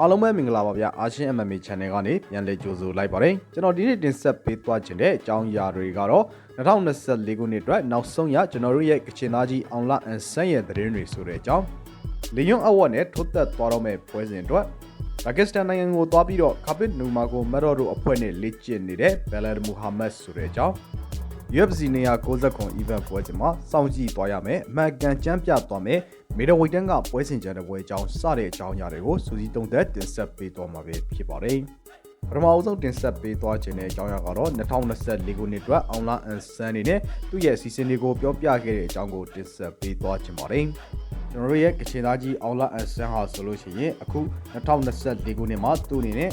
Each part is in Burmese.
အားလုံးပဲမင်္ဂလာပါဗျာအာရှင်း MMA Channel ကနေပြန်လည်ကြိုဆိုလိုက်ပါတယ်ကျွန်တော်ဒီနေ့တင်ဆက်ပေးသွားခြင်းတဲ့အကြောင်းအရာတွေကတော့2024ခုနှစ်အတွက်နောက်ဆုံးရကျွန်တော်တို့ရဲ့ကချင်သားကြီးအောင်လာအန်ဆန်းရဲ့သတင်းတွေဆိုတဲ့အကြောင်းလီယွန်အဝတ်နဲ့ထိုးသက်သွားတော့မဲ့ပွဲစဉ်အတွက်ပါကစ္စတန်နိုင်ငံကိုသွားပြီးတော့ခါပစ်နူမာကိုမက်ရော့တို့အဖွဲ့နဲ့လေ့ကျင့်နေတဲ့ဘယ်လာဒမူဟာမက်ဆိုတဲ့အကြောင်း UFC နေရာ60ခွန် event ပွဲစဉ်မှာစောင့်ကြည့်သွားရမယ်အမှန်ကန်ကြမ်းပြသွားမယ်မေဒဝိတ်တန်းကပွဲစဉ်ကြတဲ့ပွဲအကြောင်းစတဲ့အကြောင်းအရာတွေကိုစူးစီးတုံးသက်တင်ဆက်ပေးသွားမှာပဲဖြစ်ပါတယ်ပထမအဆုံးတင်ဆက်ပေးသွားခြင်းတဲ့အကြောင်းအရာကတော့2024ခုနှစ်အတွက်အောင်လာအန်ဆန်နေနဲ့သူ့ရဲ့စီစဉ်တွေကိုပြောပြခဲ့တဲ့အကြောင်းကိုတင်ဆက်ပေးသွားခြင်းပါတယ်ကျွန်တော်တို့ရဲ့ကချင်သားကြီးအောင်လာအန်ဆန်ဟာဆိုလို့ရှိရင်အခု2024ခုနှစ်မှာသူ့အနေနဲ့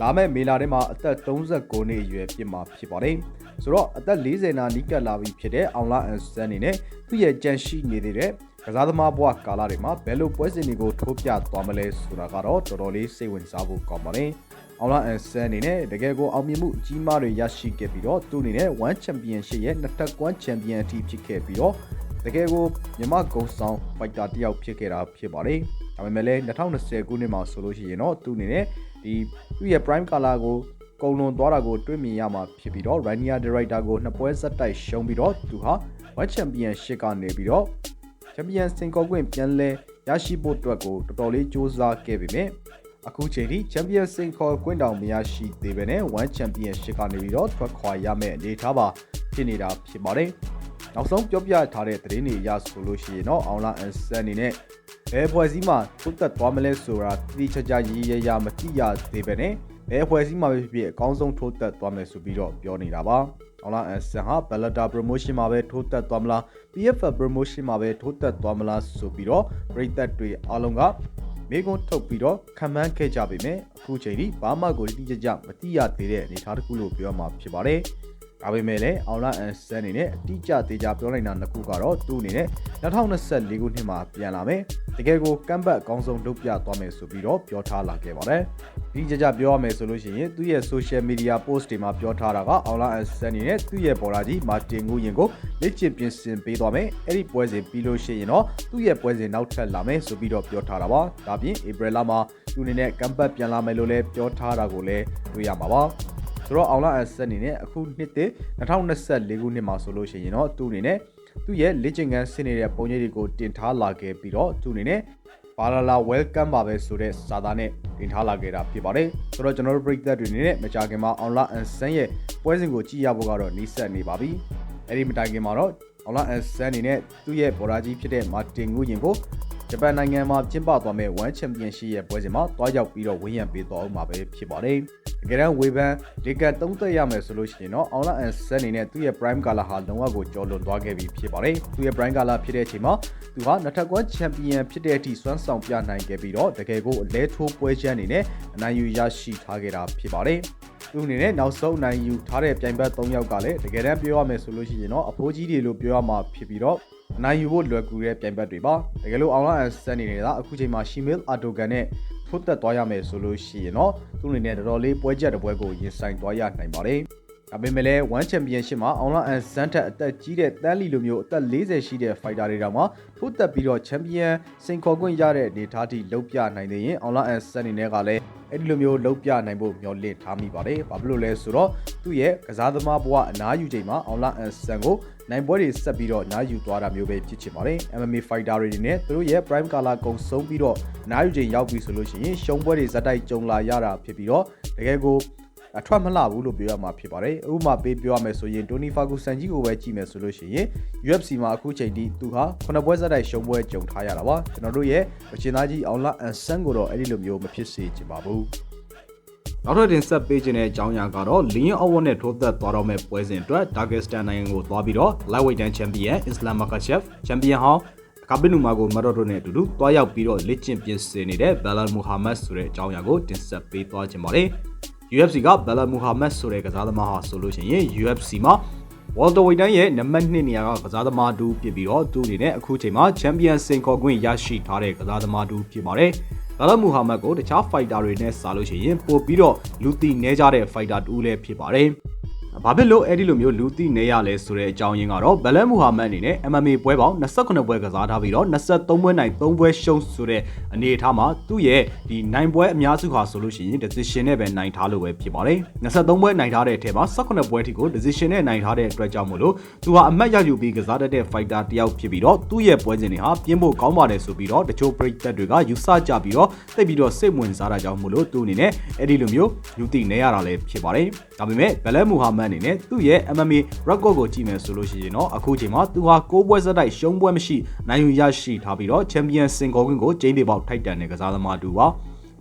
လာမယ့်မေလထဲမှာအသက်39နှစ်အရွယ်ဖြစ်မှာဖြစ်ပါတယ် ဆိုတော့အသက်40နာနီးကပ်လာပြီဖြစ်တဲ့အောင်လာအန်ဆန်အနေနဲ့သူ့ရဲ့ကြံရှိနေသေးတဲ့ကစားသမားဘဝကာလတွေမှာဘယ်လိုပွဲစဉ်တွေကိုထိုးပြသွားမလဲဆိုတာကတော့တော်တော်လေးစိတ်ဝင်စားဖို့ကောင်းပါတယ်။အောင်လာအန်ဆန်အနေနဲ့တကယ်ကိုအောင်မြင်မှုအကြီးမားတွေရရှိခဲ့ပြီးတော့သူ့အနေနဲ့1 Championship ရဲ့နှစ်သက်ကွမ်း Champion အထိဖြစ်ခဲ့ပြီးတော့တကယ်ကိုမြမကုံဆောင်ဖိုက်တာတယောက်ဖြစ်ခဲ့တာဖြစ်ပါတယ်။ဒါပေမဲ့လည်း2020ခုနှစ်မှာဆိုလို့ရှိရင်တော့သူ့အနေနဲ့ဒီသူ့ရဲ့ Prime Color ကို ကုံလွန်သွားတာကိုတွေ့မြင်ရမှာဖြစ်ပြီးတော့ Rainier Director ကိုနှစ်ပွဲဆက်တိုက်ရှုံးပြီးတော့သူဟာ World Championship ကနေပြီးတော့ချန်ပီယံစင်ကောကွင်းပြန်လဲရရှိဖို့အတွက်ကိုတော်တော်လေးစူးစမ်းခဲ့ပေမဲ့အခုချိန်ထိချန်ပီယံစင်ကောကွင်းတောင်မရရှိသေးဘဲနဲ့1ချန်ပီယံရှစ်ကနေပြီးတော့ထွက်ခွာရမယ့်အနေထားပါဖြစ်နေတာဖြစ်ပါတယ်။နောက်ဆုံးပြောပြထားတဲ့သတင်းတွေအရဆိုလို့ရှိရင်တော့အောင်လာအန်ဆန်အနေနဲ့ဘယ်ဖွဲ့စည်းမှာသုတ်သက်သွားမလဲဆိုတာတိကျကျရေးရရမတိရသေးဘဲနဲ့ ဘယ်ဖွဲ့စည်းမှာပဲဖြစ်ဖြစ်အကောင်းဆုံးထိုးသက်သွားမယ်ဆိုပြီးတော့ပြောနေတာပါ။အောင်လာအန်ဆန်ဟာ Bellator Promotion မှာပဲထိုးသက်သွားမလား PFL Promotion မှာပဲထိုးသက်သွားမလားဆိုပြီးတော့ပြည်သက်တွေအားလုံးကမိကုန်းထုတ်ပြီးတော့ခံမှန်းခဲ့ကြပေမဲ့အခုချိန်ထိဘာမှကိုတိကျကျမသိရသေးတဲ့အနေအထားတစ်ခုလို့ပြောမှာဖြစ်ပါတယ်။ ဒါပေမဲ့လည်းအောင်လာအန်ဆန်အနေနဲ့အတိအကျသေးချာပြောလိုက်တာနှစ်ခုကတော့သူ့အနေနဲ့2024ခုနှစ်မှာပြန်လာမယ်။တကယ်ကိုကမ်ဘတ်အကောင်းဆုံးလုပ်ပြသွားမယ်ဆိုပြီးတော့ပြောထားလာခဲ့ပါတယ်။ဒီကြကြပြောရမယ်ဆိုလို့ရှိရင်သူ့ရဲ့ social media post တွေမှာပြောထားတာကအောင်လာအန်ဆန်အနေနဲ့သူ့ရဲ့ပေါ်လာကြီးမာတင်ငူရင်ကိုလက်ချင်ပြင်ဆင်ပေးသွားမယ်။အဲ့ဒီပွဲစဉ်ပြီးလို့ရှိရင်တော့သူ့ရဲ့ပွဲစဉ်နောက်ထပ်လာမယ်ဆိုပြီးတော့ပြောထားတာပါ။ဒါပြင်ဧပြီလမှာသူအနေနဲ့ကမ်ဘတ်ပြန်လာမယ်လို့လည်းပြောထားတာကိုလည်းတွေ့ရမှာပါ။ ဆိုတော့အောင်လာအဆက်အနေနဲ့အခုနှစ်တည်း2024ခုနှစ်မှာဆိုလို့ရှိရင်တော့သူ့အနေနဲ့သူ့ရဲ့လေ့ကျင့်ခန်းဆင်းနေတဲ့ပုံရိပ်တွေကိုတင်ထားလာခဲ့ပြီးတော့သူ့အနေနဲ့ဘာလာလာ welcome ပါပဲဆိုတဲ့စာသားနဲ့တင်ထားလာခဲ့တာဖြစ်ပါတယ်ဆိုတော့ကျွန်တော်တို့ break that တွေနဲ့မကြခင်မှာ online and sun ရဲ့ပွဲစဉ်ကိုကြည့်ရဖို့ကတော့နှီးဆက်နေပါပြီအဲ့ဒီမတိုင်ခင်မှာတော့ online and sun အနေနဲ့သူ့ရဲ့ဘော်ဒါကြီးဖြစ်တဲ့ Martin ကိုရင်ကိုဂျပန်နိုင်ငံမှာကျင်းပသွားမဲ့ One Championship ရဲ့ပွဲစဉ်မှာတွားရောက်ပြီးတော့ဝင်းရံပေးသွားအောင်မှာပဲဖြစ်ပါတယ်။တ ကယ်တမ်းဝေဖန်ဒီကသုံးသက်ရမယ်ဆိုလို့ရှိရင်တော့အောင်လာအန်ဆန်နေနဲ့သူ့ရဲ့ Prime Color ဟာလုံးဝကိုကျော်လွန်သွားခဲ့ပြီဖြစ်ပါတယ်။သူ့ရဲ့ Prime Color ဖြစ်တဲ့အချိန်မှာသူဟာနှစ်ထပ်ကွမ်းချန်ပီယံဖြစ်တဲ့အထိစွမ်းဆောင်ပြနိုင်ခဲ့ပြီးတော့တကယ်ကိုအလဲထိုးပွဲချမ်းနေနဲ့အနိုင်ယူရရှိထားခဲ့တာဖြစ်ပါတယ်။သူအနေနဲ့နောက်ဆုံးနိုင်ယူထားတဲ့ပြိုင်ဘက်၃ယောက်ကလည်းတကယ်တမ်းပြောရမယ်ဆိုလို့ရှိရင်တော့အဖိုးကြီးတွေလို့ပြောရမှာဖြစ်ပြီးတော့အနိုင်ယူဖို့လွယ်ကူတဲ့ပြိုင်ဘက်တွေပါတကယ်လို့အောင်လာအန်ဆန်နေနေတာအခုချိန်မှာရှီမီလ်အာတိုဂန်နဲ့ ထိုးသက်သွားရမယ်ဆိုလို့ရှိရင်တော့သူ့အနေနဲ့တော်တော်လေးပွဲချက်တစ်ပွဲကိုရင်ဆိုင်သွားရနိုင်ပါတယ် ဒါပေမဲ့လည်း1 Championship မှာအောင်လာအန်ဇန်ထက်အသက်ကြီးတဲ့တန်းလီလိုမျိုးအသက်40ရှိတဲ့ fighter တွေတောင်မှထိုးသက်ပြီးတော့ Champion စင်ခေါ်ခွင့်ရတဲ့အနေအထားထိလုံးပြနိုင်နေရင်အောင်လာအန်ဇန်အနေနဲ့ကလည်းအဲ့ဒီလိုမျိုးလုံးပြနိုင်ဖို့မျှော်လင့်ထားမိပါတယ်။ဘာဖြစ်လို့လဲဆိုတော့သူ့ရဲ့ကစားသမားဘဝအနားယူချိန်မှာအောင်လာအန်ဇန်ကိုနိုင်ပွဲတွေဆက်ပြီးတော့နားယူသွားတာမျိုးပဲဖြစ်ချင်ပါတယ် MMA fighter တွေနဲ့သူတို့ရဲ့ prime color ကုံဆုံးပြီးတော့နားယူချိန်ရောက်ပြီဆိုလို့ရှိရင်ရှုံးပွဲတွေဇက်တိုက်ကြုံလာရတာဖြစ်ပြီးတော့တကယ်ကို အထွက်မလှဘူးလို့ပြောရမှာဖြစ်ပါတယ်ဥပမာပေးပြောရမယ်ဆိုရင်တိုနီဖာဂူဆန်ကြီးကိုပဲကြည့်မယ်ဆိုလို့ရှိရင် UFC မှာအခုချိန်ထိသူဟာခုနှစ်ပွဲဇက်တိုက်ရှုံးပွဲကြုံထားရတာပါကျွန်တော်တို့ရဲ့အချင်းသားကြီးအောင်လာအန်ဆန်ကိုတော့အဲ့ဒီလိုမျိုးမဖြစ်စေချင်ပါဘူးနောက်ထပ်တင်ဆက်ပေးခြင်းတဲ့အကြောင်းအရာကတော့လင်းအော်ဝနဲ့ထိုးသက်သွားတော့မဲ့ပွဲစဉ်အတွက်ဒါဂစ္စတန်နိုင်ငံကိုသွားပြီးတော့ lightweight တန်းချန်ပီယံအစ္စလာမ်မာကာရှက်ချန်ပီယံဟောင်းကာဘီနူမာကိုမတော်တို့နဲ့အတူတူတွားရောက်ပြီးတော့လက်ကျင့်ပြင်ဆင်နေတဲ့ဘယ်လာမူဟာမတ်ဆိုတဲ့အကြောင်းအရာကိုတင်ဆက်ပေးသွားခြင်းပါတယ် UFC ကဘယ်လာမူဟာမတ်ဆိုတဲ့ကစားသမားဟာဆိုလို့ရှိရင် UFC မှာ Walter White ရဲ့နံပါတ်2နေရာကကစားသမားတူဖြစ်ပြီးတော့သူအနေနဲ့အခုချိန်မှာ Champion စင်ခေါ်ခွင့်ရရှိထားတဲ့ကစားသမားတူဖြစ်ပါတယ်။လာလာမူဟာမတ်ကိုတခြား fighter တွေနဲ့စားလို့ရှိရင်ပို့ပြီးတော့လူတီနေကြတဲ့ fighter တူလည်းဖြစ်ပါတယ်။ ဘာဖြစ်လို့အဲ့ဒီလိုမျိုးလူသိနေရလဲဆိုတဲ့အကြောင်းရင်းကတော့ဘလန်မူဟာမက်အနေနဲ့ MMA ပွဲပေါင်း28ပွဲကစားထားပြီးတော့23ပွဲနိုင်3ပွဲရှုံးဆိုတဲ့အနေအထားမှာသူ့ရဲ့ဒီနိုင်ပွဲအများစုဟာဆိုလို့ရှိရင် decision နဲ့ပဲနိုင်ထားလို့ပဲဖြစ်ပါတယ်23ပွဲနိုင်ထားတဲ့အထက်မှာ18ပွဲထိကို decision နဲ့နိုင်ထားတဲ့အတွက်ကြောင့်မို့လို့သူဟာအမတ်ရယူပြီးကစားတတ်တဲ့ fighter တယောက်ဖြစ်ပြီးတော့သူ့ရဲ့ပွဲစဉ်တွေဟာပြင်းဖို့ကောင်းပါတယ်ဆိုပြီးတော့တချို့ပရိသတ်တွေကယူဆကြပြီးတော့သိပြီးတော့စိတ်ဝင်စားတာကြောင့်မို့လို့သူအနေနဲ့အဲ့ဒီလိုမျိုးလူသိနေရတာလည်းဖြစ်ပါတယ်ဒါပေမဲ့ဘလန်မူဟာမက်အနေနဲ့သူ့ရဲ့ MMA record ကိုကြည့်မယ်ဆိုလို့ရှိရင်တော့အခုချိန်မှာသူဟာ6ပွဲစတိုက်ရှုံးပွဲမရှိနိုင်ယူရရှိထားပြီးတော့ champion စင်ကောခွင့်ကိုကျင်းပေပေါက်ထိုက်တန်တဲ့ကစားသမားတူပါ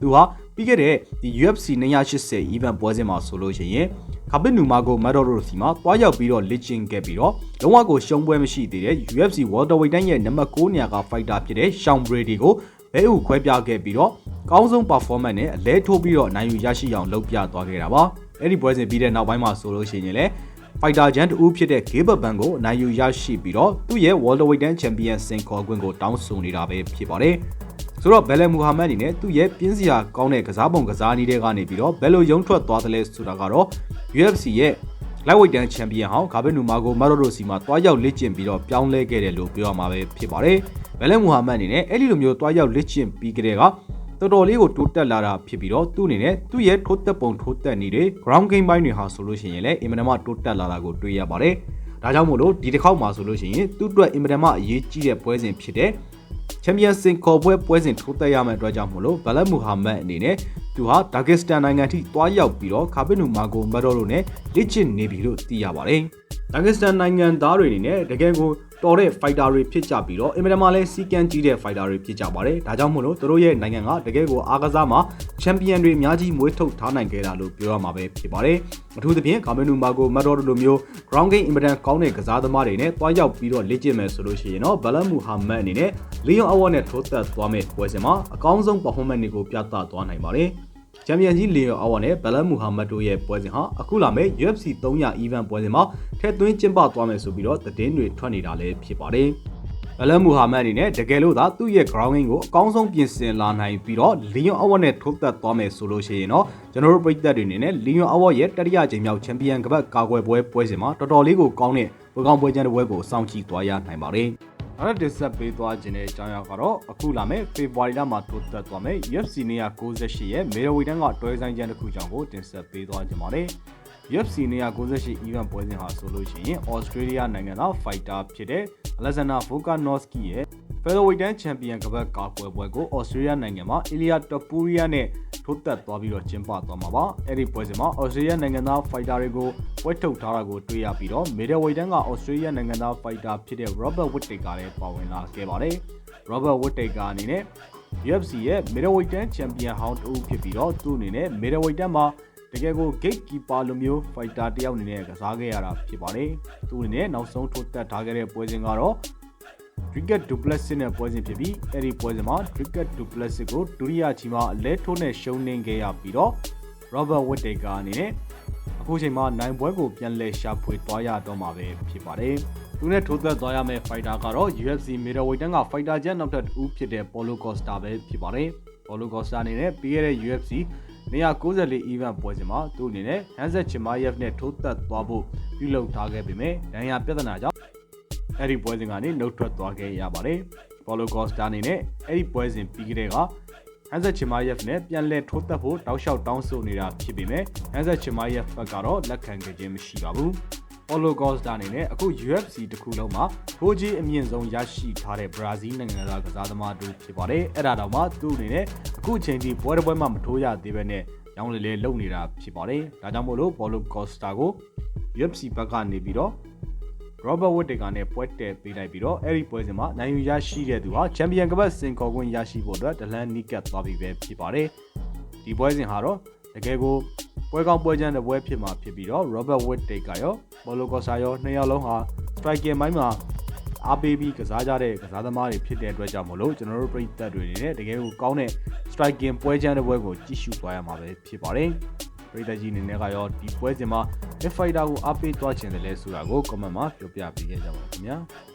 သူဟာပြီးခဲ့တဲ့ဒီ UFC 280 event ပွဲစဉ်မှာဆိုလို့ရှိရင်ခပစ်နူမာကိုမက်ဒိုရိုစီမှာတွားရောက်ပြီးတော့လက်ကျင်ခဲ့ပြီးတော့လုံးဝကိုရှုံးပွဲမရှိသေးတဲ့ UFC welterweight တိုင်းရဲ့နံပါတ်9နေရာက fighter ဖြစ်တဲ့ Sean Brady ကိုဘဲဥခွဲပြခဲ့ပြီးတော့ကောင်းဆုံး performance နဲ့အလဲထိုးပြီးတော့နိုင်ယူရရှိအောင်လုပ်ပြသွားခဲ့တာပါ အဲ့ဒီပွဲစဉ်ပြီးတဲ့နောက်ပိုင်းမှာဆိုလို့ရှိရင်လည်း fighter ဂျန်တူဖြစ်တဲ့ Gabe Ban ကိုအနိုင်ယူရရှိပြီးတော့သူ့ရဲ့ welterweight တန်း champion စင်ခေါ်ခွင့်ကိုတောင်းဆိုနေတာပဲဖြစ်ပါတယ်ဆိုတော့ဘယ်လမူဟာမက်အနေနဲ့သူ့ရဲ့ပြင်းစရာကောင်းတဲ့ကစားပုံကစားနည်းတွေကနေပြီးတော့ဘယ်လိုရုံထွက်သွားသလဲဆိုတာကတော့ UFC ရဲ့ lightweight တန်း champion ဟောင်းဂါဘက်နူမာကိုမာရိုရိုစီမှာတွားရောက်လက်ကျင့်ပြီးတော့ပြောင်းလဲခဲ့တယ်လို့ပြောရမှာပဲဖြစ်ပါတယ်ဘယ်လမူဟာမက်အနေနဲ့အဲ့ဒီလိုမျိုးတွားရောက်လက်ကျင့်ပြီးကြတဲ့က တော်တော်လေးကိုတိုးတက်လာတာဖြစ်ပြီးတော့သူ့အနေနဲ့သူ့ရဲ့ထိုးတက်ပုံထိုးတက်နေတွေ ground game ဘိုင်းတွေဟာဆိုလို့ရှိရင်လည်းအင်မတန်မှတိုးတက်လာတာကိုတွေ့ရပါတယ်။ဒါကြောင့်မို့လို့ဒီတစ်ခေါက်မှာဆိုလို့ရှိရင်သူ့အတွက်အင်မတန်မှအရေးကြီးတဲ့ပွဲစဉ်ဖြစ်တဲ့ချန်ပီယံစင်ကော်ပွဲပွဲစဉ်ထိုးတက်ရမယ့်အတွက်ကြောင့်မို့လို့ဘလက်မူဟာမက်အနေနဲ့သူဟာဒါဂစ္စတန်နိုင်ငံထိတွားရောက်ပြီးတော့ခါပစ်နူမာကိုမက်ဒိုလိုနဲ့လက်ချစ်နေပြီလို့သိရပါတယ်။ဒါဂစ္စတန်နိုင်ငံသားတွေအနေနဲ့တကယ်ကို တော်တဲ့ fighter တွေဖြစ်ကြပြီးတော့အင်မတန်မှလည်းစီကံကြီးတဲ့ fighter တွေဖြစ်ကြပါတယ်။ဒါကြောင့်မို့လို့သူတို့ရဲ့နိုင်ငံကတကယ်ကိုအားကစားမှာချန်ပီယံတွေအများကြီးမွေးထုတ်ထားနိုင်ခဲ့တာလို့ပြောရမှာပဲဖြစ်ပါတယ်။အထူးသဖြင့်ကာမနူမာကိုမတ်တော်လိုမျိုး ground game အင်မတန်ကောင်းတဲ့ကစားသမားတွေနဲ့တွားရောက်ပြီးတော့လေ့ကျင့်မယ်ဆိုလို့ရှိရင်တော့ဘလန်မူဟာမက်အနေနဲ့လီယွန်အဝါနဲ့ထိုးသက်သွားမယ့်ပွဲစဉ်မှာအကောင်းဆုံး performance တွေကိုပြသသွားနိုင်ပါတယ်။ ချန်ပီယံကြီးလီယွန်အာဝါနဲ့ဘလန်မူဟာမတ်တို့ရဲ့ပွဲစဉ်ဟာအခုလာမယ့် UFC 300 event ပွဲစဉ်မှာထည့်သွင်းကျင်းပသွားမယ်ဆိုပြီးတော့သတင်းတွေထွက်နေတာလည်းဖြစ်ပါတယ်။ဘလန်မူဟာမတ်အနေနဲ့တကယ်လို့သာသူ့ရဲ့ ground game ကိုအကောင်းဆုံးပြင်ဆင်လာနိုင်ပြီးတော့လီယွန်အာဝါနဲ့ထိုးသက်သွားမယ်ဆိုလို့ရှိရင်တော့ကျွန်တော်တို့ပြည်သက်တွေအနေနဲ့လီယွန်အာဝါရဲ့တတိယကြိမ်မြောက်ချန်ပီယံကပတ်ကာကွယ်ပွဲပွဲစဉ်မှာတော်တော်လေးကိုကောင်းတဲ့ပွဲကောင်းပွဲချမ်းတဲ့ပွဲကိုစောင့်ကြည့်သွားရနိုင်ပါတယ်။ နောက်တစ်ဆက်ပေးသွားခြင်းတဲ့အကြောင်းအရာကတော့အခုလာမယ့်ဖေဖော်ဝါရီလမှာတိုးတက်သွားမယ့် UFC 198ရဲ့မေရဝီတန်းကတွဲဆိုင်ချမ်းတစ်ခုကြောင့်ကိုတင်ဆက်ပေးသွားခြင်းပါတယ်။ UFC 198 event ပွဲစဉ်ဟာဆိုလို့ရှိရင် Australia နိုင်ငံသား fighter ဖြစ်တဲ့ Alexander Volkanovski ရဲ့ featherweight တန်း champion ကပတ်ကာကွယ်ပွဲကို Australia နိုင်ငံမှာ Ilya Topuria နဲ့ထိုးတက်သွားပြီးတော့ကျင်းပသွားမှာပါ။အဲ့ဒီပွဲစဉ်မှာ Australia နိုင်ငံသား fighter တွေကိုပွဲထုတ်ထားတာကိုတွေ့ရပြီးတော့ middleweight တန်းက Australia နိုင်ငံသား fighter ဖြစ်တဲ့ Robert Whittaker လည်းပါဝင်လာခဲ့ပါတယ်။ Robert Whittaker အနေနဲ့ UFC ရဲ့ middleweight တန်း champion ဟောင်းတူဖြစ်ပြီးတော့သူ့အနေနဲ့ middleweight တန်းမှာတကယ်ကို gatekeeper လိုမျိုး fighter တယောက်အနေနဲ့ကစားခဲ့ရတာဖြစ်ပါတယ်။သူအနေနဲ့နောက်ဆုံးထိုးတက်ထားခဲ့တဲ့ပွဲစဉ်ကတော့ Cricket Duplessis နဲ့ပွဲစဉ်ဖြစ်ပြီးအဲ့ဒီပွဲစဉ်မှာ Cricket Duplessis ကိုဒုတိယချီမှာအလဲထိုးနဲ့ရှုံးနေခဲ့ရပြီးတော့ Robert Whittaker အနေနဲ့အခုချိန်မှာနိုင်ပွဲကိုပြန်လည်ရှာဖွေသွားရတော့မှာပဲဖြစ်ပါတယ်။သူနဲ့ထိုးသက်သွားရမယ့် fighter ကတော့ UFC middleweight တန်းက fighter ချက်နောက်ထပ်ဦးဖြစ်တဲ့ Paulo Costa ပဲဖြစ်ပါတယ်။ Paulo Costa အနေနဲ့ပြီးခဲ့တဲ့ UFC 194 event ပွဲစဉ်မှာသူ့အနေနဲ့ Hanset Chimaev နဲ့ထိုးသက်သွားဖို့ပြုလုပ်ထားခဲ့ပေမဲ့ဒဏ်ရာပြဿနာကြောင့် အဲ့ဒီပွဲစဉ်ကနေနှုတ်ထွက်သွားခဲ့ရပါတယ်။ Paulo Costa အနေနဲ့အဲ့ဒီပွဲစဉ်ပြီးကြတဲ့ကဟန်ဇက်ချီမာယက်နဲ့ပြန်လဲထိုးသက်ဖို့တောက်လျှောက်တောင်းဆိုနေတာဖြစ်ပေမဲ့ဟန်ဇက်ချီမာယက်ဘက်ကတော့လက်ခံခဲ့ခြင်းမရှိပါဘူး။ Paulo Costa အနေနဲ့အခု UFC တခုလုံးမှာထိုးကြီးအမြင့်ဆုံးရရှိထားတဲ့ဘရာဇီးနိုင်ငံသားကစားသမားတူဖြစ်ပါတယ်။အဲ့ဒါတော့မှသူ့အနေနဲ့အခုချိန်ထိပွဲတစ်ပွဲမှမထိုးရသေးပဲနဲ့ရောင်းလေလေလုပ်နေတာဖြစ်ပါတယ်။ဒါကြောင့်မို့လို့ Paulo Costa ကို UFC ဘက်ကနေပြီးတော့ Robert Whittaker နဲ့ပွဲတည်ပေးလိုက်ပြီးတော့အဲ့ဒီပွဲစဉ်မှာနိုင်ယူရရှိတဲ့သူဟာချန်ပီယံကပတ်စင်ကော်ခွင့်ရရှိဖို့အတွက်ဒလန်နီကတ်သွားပြီပဲဖြစ်ပါတယ်ဒီပွဲစဉ်ဟာတော့တကယ်ကိုပွဲကောင်းပွဲချမ်းတဲ့ပွဲဖြစ်မှာဖြစ်ပြီးတော့ Robert Whittaker ရော Paulo Costa ရောနှစ်ယောက်လုံးဟာ striking ဘိုင်းမှာအားပေးပြီးကစားကြတဲ့ကစားသမားတွေဖြစ်တဲ့အတွက်ကြောင့်မလို့ကျွန်တော်တို့ပြည်သက်တွေနေနဲ့တကယ်ကိုကောင်းတဲ့ striking ပွဲချမ်းတဲ့ပွဲကိုကြည့်ရှုသွားရမှာပဲဖြစ်ပါတယ် ပရိသတ်ကြီးအနေနဲ့ကရောဒီပွဲစဉ်မှာ F Fighter ကိုအားပေးသွားခြင်းတယ်လဲဆိုတာကို comment မှာပြောပြပေးခဲ့ကြပါဦးခင်ဗျာ။